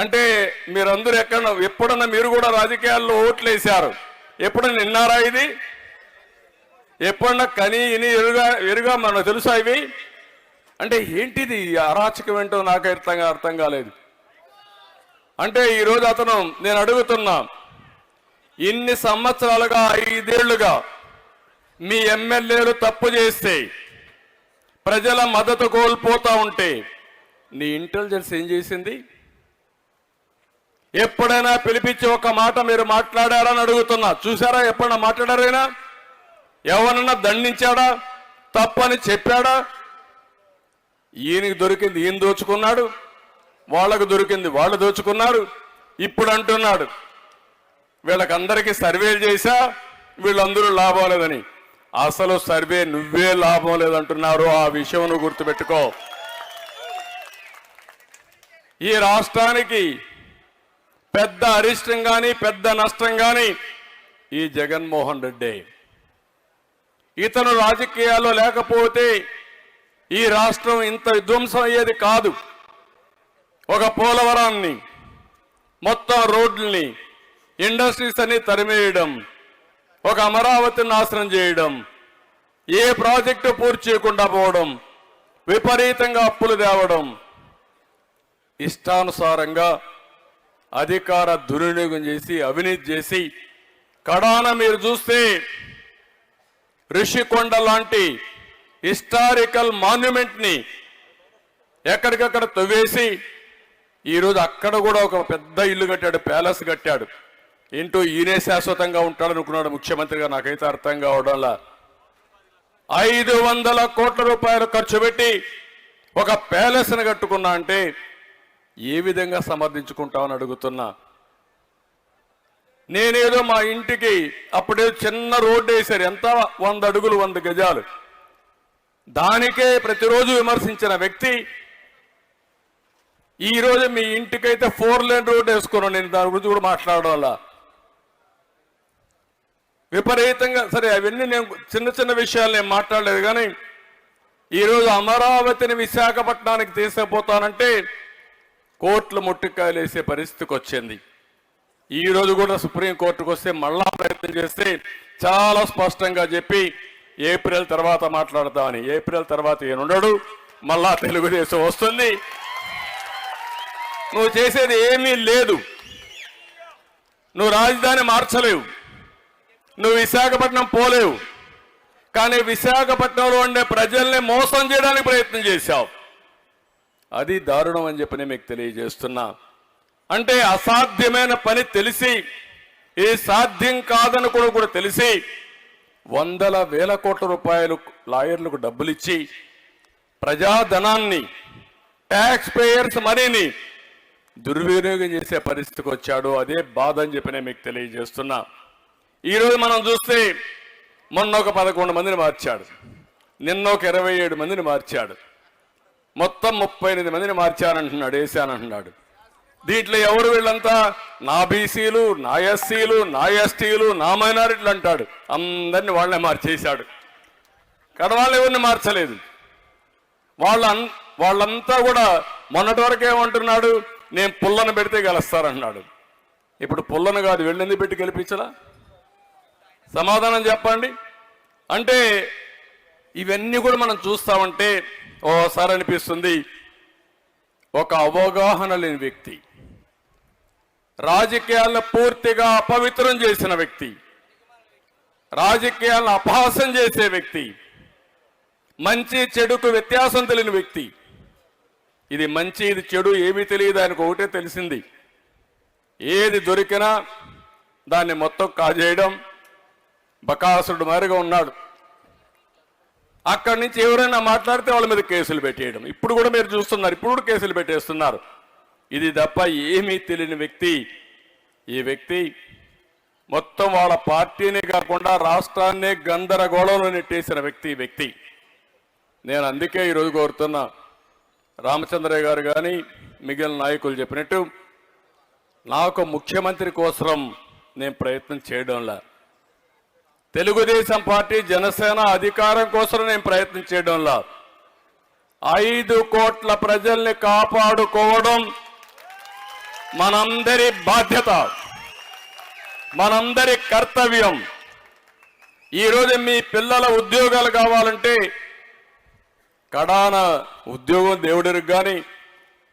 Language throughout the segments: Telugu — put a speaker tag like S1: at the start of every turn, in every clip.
S1: అంటే మీరందరూ ఎక్కడ ఎప్పుడన్నా మీరు కూడా రాజకీయాల్లో ఓట్లు వేశారు ఎప్పుడన్నా విన్నారా ఇది? ఎప్పుడన్నా కని ఇని ఎరుగా ఎరుగా మనకు తెలుసా ఇవి? అంటే ఏంటిది అరాచకం ఏంటో నాకు అర్థంగా అర్థం కాలేదు. అంటే ఈరోజు అతను నేను అడుగుతున్నా ఇన్ని సంవత్సరాలుగా ఐదేళ్ళుగా మీ ఎమ్మెల్యేలు తప్పు చేస్తే ప్రజల మద్దతు కోల్పోతా ఉంటే నీ ఇంటెలిజెన్స్ ఏం చేసింది? ఎప్పుడైనా పిలిపించి ఒక మాట మీరు మాట్లాడారని అడుగుతున్నా. చూసారా ఎప్పుడైనా మాట్లాడారైనా ఎవరన్నా దండించాడా? తప్పని చెప్పాడా? ఈయనకి దొరికింది ఈయన దోచుకున్నాడు. వాళ్ళకు దొరికింది వాళ్ళు దోచుకున్నారు. ఇప్పుడు అంటున్నాడు వీళ్ళకందరికీ సర్వేలు చేశా వీళ్ళందరూ లాభం లేదని. అసలు సర్వే నువ్వే లాభం లేదంటున్నారు. ఆ విషయం నువ్వు గుర్తుపెట్టుకో. ఈ రాష్ట్రానికి పెద్ద అరిష్టం కానీ పెద్ద నష్టం కానీ ఈ జగన్మోహన్ రెడ్డి. ఇతను రాజకీయాల్లో లేకపోతే ఈ రాష్ట్రం ఇంత విధ్వంసం అయ్యేది కాదు. ఒక పోలవరాన్ని మొత్తం రోడ్లని ఇండస్ట్రీస్ అన్ని తరిమేయడం ఒక అమరావతిని నాశనం చేయడం ఏ ప్రాజెక్టు పూర్తి చేయకుండా పోవడం విపరీతంగా అప్పులు తేవడం ఇష్టానుసారంగా అధికార దుర్వినియోగం చేసి అవినీతి చేసి కడాన మీరు చూస్తే ఋషికొండ లాంటి హిస్టారికల్ మాన్యుమెంట్ని ఎక్కడికక్కడ తవ్వేసి ఈరోజు అక్కడ కూడా ఒక పెద్ద ఇల్లు కట్టాడు ప్యాలెస్ కట్టాడు. ఇంటూ ఈయనే శాశ్వతంగా ఉంటాడనుకున్నాడు ముఖ్యమంత్రిగా. నాకైతే అర్థం కావడంలా ఐదు వందల కోట్ల రూపాయలు ఖర్చు పెట్టి ఒక ప్యాలెస్ని కట్టుకున్నా అంటే ఏ విధంగా సమర్థించుకుంటామని అడుగుతున్నా. నేనేదో మా ఇంటికి అప్పుడే చిన్న రోడ్డు వేశారు. ఎంత? వంద అడుగులు వంద గజాలు. దానికే ప్రతిరోజు విమర్శించిన వ్యక్తి ఈరోజు మీ ఇంటికైతే ఫోర్ లేన్ రోడ్ వేసుకున్నాను. నేను దాని గురించి కూడా మాట్లాడడం వల్ల. విపరీతంగా సరే అవన్నీ నేను చిన్న చిన్న విషయాలు నేను మాట్లాడలేదు కానీ ఈరోజు అమరావతిని విశాఖపట్నానికి తీసుకుపోతానంటే కోర్టులు ముట్టుకాయలేసే పరిస్థితికి వచ్చింది. ఈ రోజు కూడా సుప్రీంకోర్టుకు వస్తే మళ్ళా ప్రయత్నం చేస్తే చాలా స్పష్టంగా చెప్పి ఏప్రిల్ తర్వాత మాట్లాడతామని ఏప్రిల్ తర్వాత ఏనుండడు మళ్ళా తెలుగుదేశం వస్తుంది. నువ్వు చేసేది ఏమీ లేదు. నువ్వు రాజధాని మార్చలేవు. నువ్వు విశాఖపట్నం పోలేవు. కానీ విశాఖపట్నంలో ఉండే ప్రజల్ని మోసం చేయడానికి ప్రయత్నం చేశావు. అది దారుణం అని చెప్పి నేను మీకు తెలియజేస్తున్నా. అంటే అసాధ్యమైన పని తెలిసి ఏ సాధ్యం కాదని కూడా కూడా తెలిసి వందల వేల కోట్ల రూపాయలు లాయర్లకు డబ్బులు ఇచ్చి ప్రజాధనాన్ని ట్యాక్స్ పేయర్స్ మనీని దుర్వినియోగం చేసే పరిస్థితికి వచ్చాడు. అదే బాధ అని చెప్పి నేను మీకు తెలియజేస్తున్నా. ఈరోజు మనం చూస్తే మొన్న ఒక పదకొండు మందిని మార్చాడు. నిన్న ఒక ఇరవై ఏడు మందిని మార్చాడు. మొత్తం ముప్పై ఎనిమిది మందిని మార్చానంటున్నాడు వేసానంటున్నాడు. దీంట్లో ఎవరు వీళ్ళంతా? నా బీసీలు నా ఎస్సీలు నా ఎస్టీలు నా మైనారిటీలు అంటాడు. అందరిని వాళ్ళే మార్చేశాడు. కడవాళ్ళు ఎవరిని మార్చలేదు? వాళ్ళ వాళ్ళంతా కూడా మొన్నటి వరకు ఏమంటున్నాడు? నేను పుల్లను పెడితే గెలుస్తారన్నాడు. ఇప్పుడు పుల్లను కాదు వెళ్ళింది పెట్టి గెలిపించలా? సమాధానం చెప్పండి. అంటే ఇవన్నీ కూడా మనం చూస్తామంటే ఓసారి అనిపిస్తుంది. ఒక అవగాహన లేని వ్యక్తి. రాజకీయాలను పూర్తిగా అపవిత్రం చేసిన వ్యక్తి. రాజకీయాలను అపహాసం చేసే వ్యక్తి. మంచి చెడుకు వ్యత్యాసం తెలియని వ్యక్తి. ఇది మంచి ఇది చెడు ఏమీ తెలియదు ఆయనకు ఒకటే తెలిసింది. ఏది దొరికినా దాన్ని మొత్తం కాజేయడం బకాసుడు మారిగా ఉన్నాడు. అక్కడి నుంచి ఎవరైనా మాట్లాడితే వాళ్ళ మీద కేసులు పెట్టేయడం. ఇప్పుడు కూడా మీరు చూస్తున్నారు ఇప్పుడు కూడా కేసులు పెట్టేస్తున్నారు. ఇది తప్ప ఏమీ తెలియని వ్యక్తి ఈ వ్యక్తి మొత్తం వాళ్ళ పార్టీనే కాకుండా రాష్ట్రాన్నే గందరగోళంలో నెట్టేసిన వ్యక్తి వ్యక్తి. నేను అందుకే ఈరోజు కోరుతున్నా రామచంద్రయ్య గారు కానీ మిగిలిన నాయకులు చెప్పినట్టు నాకు ముఖ్యమంత్రి కోసం నేను ప్రయత్నం చేయడంలా. తెలుగుదేశం పార్టీ జనసేన అధికారం కోసం నేను ప్రయత్నం చేయడంలా ఐదు కోట్ల ప్రజల్ని కాపాడుకోవడం మనందరి బాధ్యత మనందరి కర్తవ్యం. ఈరోజు మీ పిల్లల ఉద్యోగాలు కావాలంటే కడాన ఉద్యోగం దేవుడికి కానీ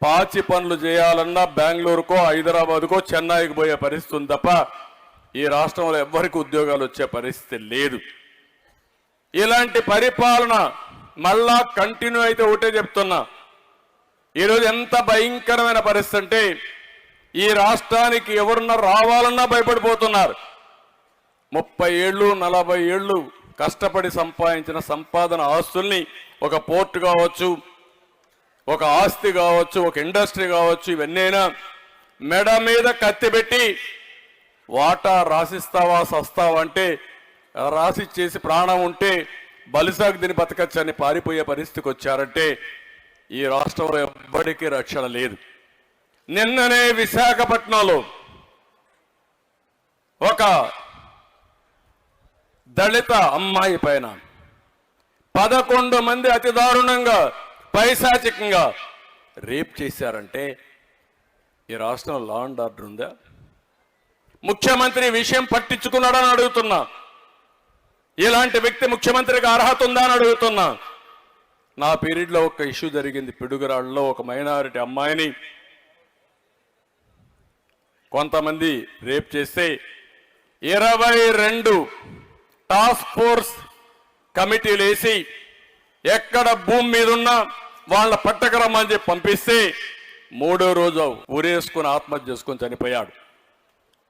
S1: పాచి పనులు చేయాలన్నా బెంగళూరుకో హైదరాబాద్కో చెన్నైకి పోయే పరిస్థితి ఉంది తప్ప ఈ రాష్ట్రంలో ఎవ్వరికి ఉద్యోగాలు వచ్చే పరిస్థితి లేదు. ఇలాంటి పరిపాలన మళ్ళా కంటిన్యూ అయితే ఒకటే చెప్తున్నా. ఈరోజు ఎంత భయంకరమైన పరిస్థితి అంటే ఈ రాష్ట్రానికి ఎవరున్నా రావాలన్నా భయపడిపోతున్నారు. ముప్పై ఏళ్ళు నలభై ఏళ్ళు కష్టపడి సంపాదించిన సంపాదన ఆస్తుల్ని ఒక పోర్ట్ కావచ్చు ఒక ఆస్తి కావచ్చు ఒక ఇండస్ట్రీ కావచ్చు ఇవన్నైనా మెడ మీద కత్తి పెట్టి వాటా రాసిస్తావా సస్తావా అంటే రాసిచ్చేసి ప్రాణం ఉంటే బలిసాగు దీని బతకచ్చని పారిపోయే పరిస్థితికి వచ్చారంటే ఈ రాష్ట్రంలో ఎవ్వడికి రక్షణ లేదు. నిన్ననే విశాఖపట్నంలో ఒక దళిత అమ్మాయి పైన పదకొండు మంది అతి దారుణంగా పైశాచికంగా రేప్ చేశారంటే ఈ రాష్ట్రంలో లా అండ్ ఆర్డర్ ఉందా? ముఖ్యమంత్రి విషయం పట్టించుకున్నాడని అడుగుతున్నా. ఇలాంటి వ్యక్తి ముఖ్యమంత్రికి అర్హత ఉందా అని అడుగుతున్నా. నా పీరియడ్లో ఒక ఇష్యూ జరిగింది. పిడుగురాళ్ళలో ఒక మైనారిటీ అమ్మాయిని కొంతమంది రేప్ చేస్తే ఇరవై రెండు టాస్క్ ఫోర్స్ కమిటీలు వేసి ఎక్కడ భూమి మీద ఉన్నా వాళ్ళ పట్టకరమ్మని చెప్పి పంపిస్తే మూడో రోజు ఊరేసుకుని ఆత్మహత్య చేసుకుని చనిపోయాడు.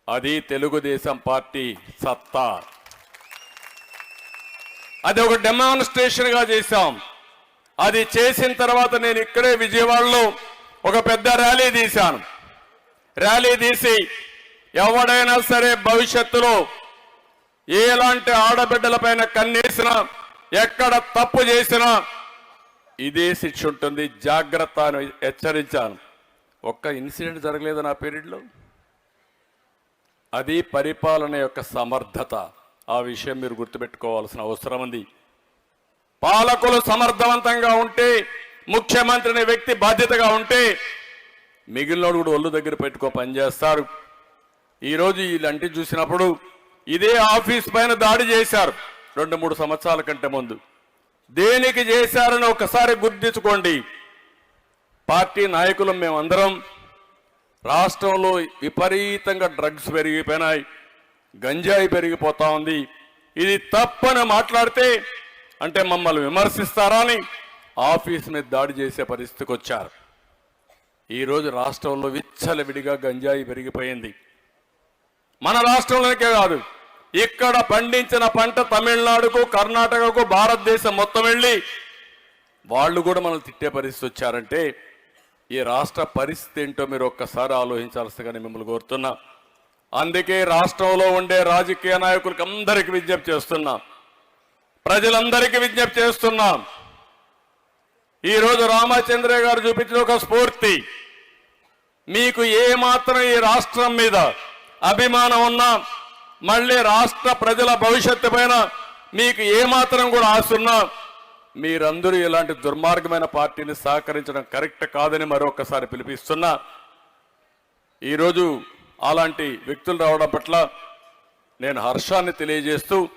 S1: అది తెలుగుదేశం పార్టీ సత్తా. అది ఒక డెమాన్స్ట్రేషన్గా చేశాం. అది చేసిన తర్వాత నేను ఇక్కడే విజయవాడలో ఒక పెద్ద ర్యాలీ తీశాను. ర్యాలీ తీసి ఎవడైనా సరే భవిష్యత్తులో ఎలాంటి ఆడబిడ్డలపైన కన్నేసినా ఎక్కడ తప్పు చేసినా ఇదే శిక్ష ఉంటుంది. జాగ్రత్త అని హెచ్చరించాను. ఒక్క ఇన్సిడెంట్ జరగలేదు నా పీరియడ్లో? అది పరిపాలన యొక్క సమర్థత. ఆ విషయం మీరు గుర్తుపెట్టుకోవాల్సిన అవసరం ఉంది. పాలకులు సమర్థవంతంగా ఉంటే ముఖ్యమంత్రి అనే వ్యక్తి బాధ్యతగా ఉంటే మిగిలినోడు కూడా ఒళ్ళు దగ్గర పెట్టుకో పనిచేస్తారు ఈరోజు ఇలాంటి చూసినప్పుడు ఇదే ఆఫీస్ పైన దాడి చేశారు రెండు మూడు సంవత్సరాల కంటే ముందు. దేనికి చేశారని ఒకసారి గుర్తించుకోండి. పార్టీ నాయకులు మేమందరం రాష్ట్రంలో విపరీతంగా డ్రగ్స్ పెరిగిపోయినాయి గంజాయి పెరిగిపోతా ఉంది. ఇది తప్పని మాట్లాడితే అంటే మమ్మల్ని విమర్శిస్తారా అని ఆఫీస్ మీద దాడి చేసే పరిస్థితికి వచ్చారు. ఈరోజు రాష్ట్రంలో విచ్చలవిడిగా గంజాయి పెరిగిపోయింది. మన రాష్ట్రంలోనికే కాదు ఇక్కడ పండించిన పంట తమిళనాడుకు కర్ణాటకకు భారతదేశం మొత్తం వెళ్ళి వాళ్ళు కూడా మనం తిట్టే పరిస్థితి వచ్చారంటే ఈ రాష్ట్ర పరిస్థితి ఏంటో మీరు ఒక్కసారి ఆలోచించాల్సిందిగా మిమ్మల్ని కోరుతున్నా. అందుకే రాష్ట్రంలో ఉండే రాజకీయ నాయకులకు అందరికీ విజ్ఞప్తి చేస్తున్నాం. ప్రజలందరికీ విజ్ఞప్తి చేస్తున్నాం. ఈరోజు రామచంద్రయ్య గారు చూపించిన ఒక స్ఫూర్తి. మీకు ఏ మాత్రం ఈ రాష్ట్రం మీద అభిమానం ఉన్నా మళ్ళీ రాష్ట్ర ప్రజల భవిష్యత్తు పైన మీకు ఏ మాత్రం కూడా ఆశ ఉన్నా మీరందరూ ఇలాంటి దుర్మార్గమైన పార్టీని సహకరించడం కరెక్ట్ కాదని మరొకసారి పిలిపిస్తున్నా. ఈరోజు అలాంటి వ్యక్తులు రావడం పట్ల నేను హర్షాన్ని తెలియజేస్తూ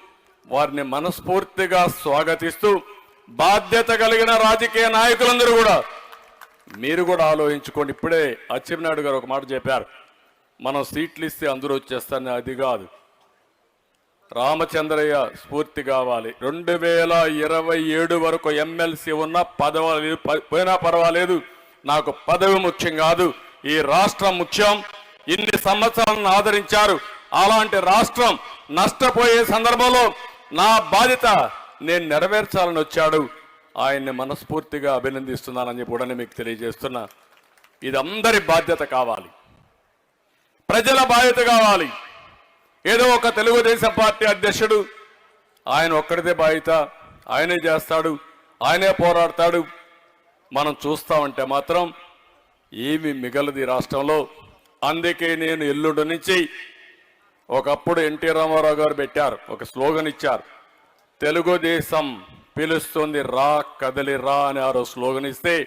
S1: వారిని మనస్ఫూర్తిగా స్వాగతిస్తూ బాధ్యత కలిగిన రాజకీయ నాయకులందరూ కూడా మీరు కూడా ఆలోచించుకోండి. ఇప్పుడే అచ్చెన్నాయుడు గారు ఒక మాట చెప్పారు. మనం సీట్లు ఇస్తే అందరూ వచ్చేస్తారని. అది కాదు. రామచంద్రయ్య స్ఫూర్తి కావాలి. రెండు వేల ఇరవై ఏడు వరకు ఎమ్మెల్సీ ఉన్న పదవి పోయినా పర్వాలేదు. నాకు పదవి ముఖ్యం కాదు. ఈ రాష్ట్రం ముఖ్యం. ఇన్ని సంవత్సరాలను ఆదరించారు. అలాంటి రాష్ట్రం నష్టపోయే సందర్భంలో నా బాధ్యత నేను నెరవేర్చాలని వచ్చాడు. ఆయన్ని మనస్ఫూర్తిగా అభినందిస్తున్నానని చెప్పి కూడా మీకు తెలియజేస్తున్నా. ఇది అందరి బాధ్యత కావాలి. ప్రజల బాధ్యత కావాలి. ఏదో ఒక తెలుగుదేశం పార్టీ అధ్యక్షుడు ఆయన ఒక్కడిదే బాధ్యత ఆయనే చేస్తాడు ఆయనే పోరాడతాడు. మనం చూస్తామంటే మాత్రం ఏమి మిగలది రాష్ట్రంలో. అందుకే నేను ఎల్లుండి నుంచి ఒకప్పుడు ఎన్టీ రామారావు గారు పెట్టారు ఒక స్లోగన్ ఇచ్చారు. తెలుగుదేశం పిలుస్తుంది రా కదలి రా అని ఆరో స్లోగన్ ఇస్తే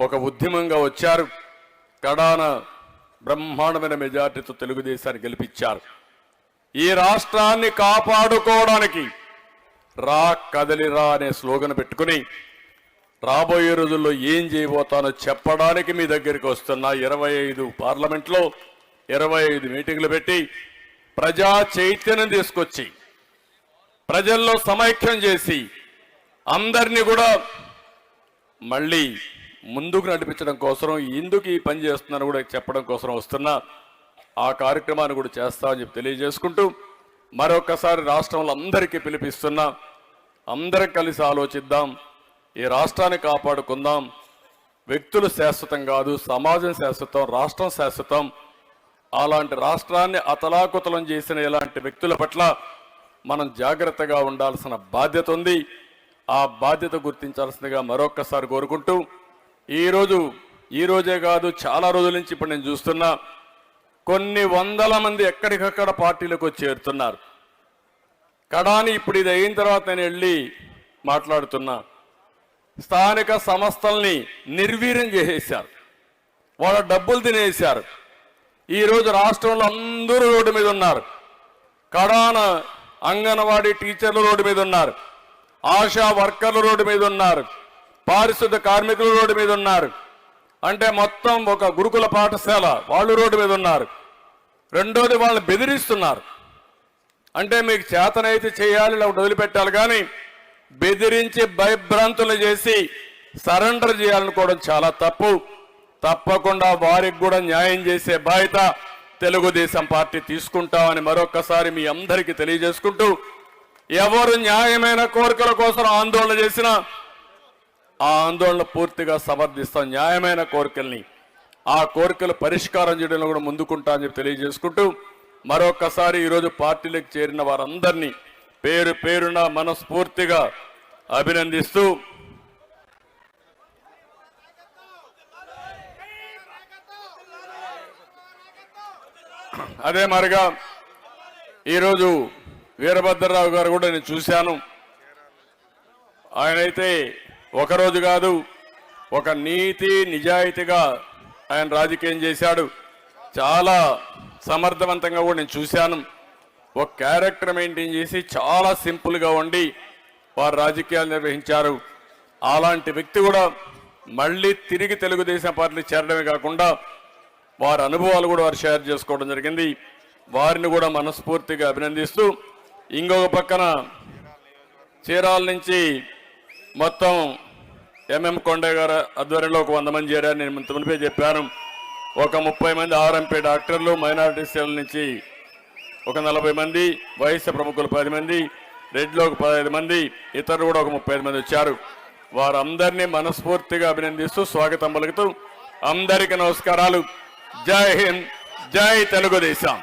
S1: ఒక ఉద్యమంగా వచ్చారు. కడాన బ్రహ్మాండమైన మెజార్టీతో తెలుగుదేశాన్ని గెలిపించారు. ఈ రాష్ట్రాన్ని కాపాడుకోవడానికి రా కదలిరా అనే స్లోగన్ పెట్టుకుని రాబోయే రోజుల్లో ఏం చేయబోతానో చెప్పడానికి మీ దగ్గరికి వస్తున్న ఇరవై ఐదు పార్లమెంట్లో ఇరవై ఐదు మీటింగ్లు పెట్టి ప్రజా చైతన్యం తీసుకొచ్చి ప్రజల్లో సమైక్యం చేసి అందరినీ కూడా మళ్ళీ ముందుకు నడిపించడం కోసం ఎందుకు ఈ పని చేస్తున్నారో కూడా చెప్పడం కోసం వస్తున్నా ఆ కార్యక్రమాన్ని కూడా చేస్తామని చెప్పి తెలియజేసుకుంటూ మరొకసారి రాష్ట్రంలో అందరికీ పిలిపిస్తున్నా అందరం కలిసి ఆలోచిద్దాం ఈ రాష్ట్రాన్ని కాపాడుకుందాం. వ్యక్తులు శాశ్వతం కాదు సమాజం శాశ్వతం రాష్ట్రం శాశ్వతం. అలాంటి రాష్ట్రాన్ని అతలాకుతలం చేసిన ఇలాంటి వ్యక్తుల పట్ల మనం జాగ్రత్తగా ఉండాల్సిన బాధ్యత ఉంది. ఆ బాధ్యత గుర్తించాల్సిందిగా మరొక్కసారి కోరుకుంటూ ఈరోజు ఈ రోజే కాదు చాలా రోజుల నుంచి ఇప్పుడు నేను చూస్తున్నా కొన్ని వందల మంది ఎక్కడికక్కడ పార్టీలకు చేరుతున్నారు. కడాని ఇప్పుడు ఇది అయిన తర్వాత నేను వెళ్ళి మాట్లాడుతున్నా. స్థానిక సంస్థల్ని నిర్వీర్యం చేసేసారు వాళ్ళ డబ్బులు తినేసారు ఈరోజు రాష్ట్రంలో అందరూ రోడ్డు మీద ఉన్నారు. కడాన అంగన్వాడీ టీచర్లు రోడ్డు మీద ఉన్నారు. ఆశా వర్కర్లు రోడ్డు మీద ఉన్నారు. పారిశుద్ధ కార్మికులు రోడ్డు మీద ఉన్నారు. అంటే మొత్తం ఒక గురుకుల పాఠశాల వాళ్ళు రోడ్డు మీద ఉన్నారు. రెండోది వాళ్ళని బెదిరిస్తున్నారు. అంటే మీకు చేతనైతే చేయాలి లేకపోతే వదిలిపెట్టాలి కానీ బెదిరించి భయభ్రాంతులు చేసి సరెండర్ చేయాలనుకోవడం చాలా తప్పు. తప్పకుండా వారికి కూడా న్యాయం చేసే బాధ్యత తెలుగుదేశం పార్టీ తీసుకుంటామని మరొక్కసారి మీ అందరికీ తెలియజేసుకుంటూ ఎవరు న్యాయమైన కోరికల కోసం ఆందోళన చేసినా ఆ ఆందోళన పూర్తిగా సమర్థిస్తాం. న్యాయమైన కోరికల్ని. ఆ కోరికలు పరిష్కారం చేయడంలో కూడా ముందుకుంటా అని చెప్పి తెలియజేసుకుంటూ మరొకసారి ఈరోజు పార్టీలకు చేరిన వారందరినీ పేరు పేరున మనస్ఫూర్తిగా అభినందిస్తూ అదే మరిగా ఈరోజు వీరభద్రరావు గారు కూడా నేను చూశాను. ఆయనైతే ఒకరోజు కాదు ఒక నీతి నిజాయితీగా ఆయన రాజకీయం చేశాడు. చాలా సమర్థవంతంగా కూడా నేను చూశాను. ఒక క్యారెక్టర్ మెయింటైన్ చేసి చాలా సింపుల్గా ఉండి వారు రాజకీయాలు నిర్వహించారు. అలాంటి వ్యక్తి కూడా మళ్ళీ తిరిగి తెలుగుదేశం పార్టీ చేరడమే కాకుండా వారి అనుభవాలు కూడా వారు షేర్ చేసుకోవడం జరిగింది. వారిని కూడా మనస్ఫూర్తిగా అభినందిస్తూ ఇంకొక పక్కన చీరాల నుంచి మొత్తం ఎంఎం కొండయ్య గారు ఆధ్వర్యంలో ఒక వంద మంది చేరారు. నేను ఇంత మునిపే చెప్పాను. ఒక ముప్పై మంది ఆర్ఎంపీ డాక్టర్లు మైనారిటీ సెల్ నుంచి ఒక నలభై మంది వయస్సు ప్రముఖులు పది మంది రెడ్లో ఒక పదహైదు మంది ఇతరులు కూడా ఒక ముప్పై ఐదు మంది వచ్చారు. వారందరినీ మనస్ఫూర్తిగా అభినందిస్తూ స్వాగతం పలుకుతూ అందరికీ నమస్కారాలు. జై హింద్ జై తెలుగుదేశం.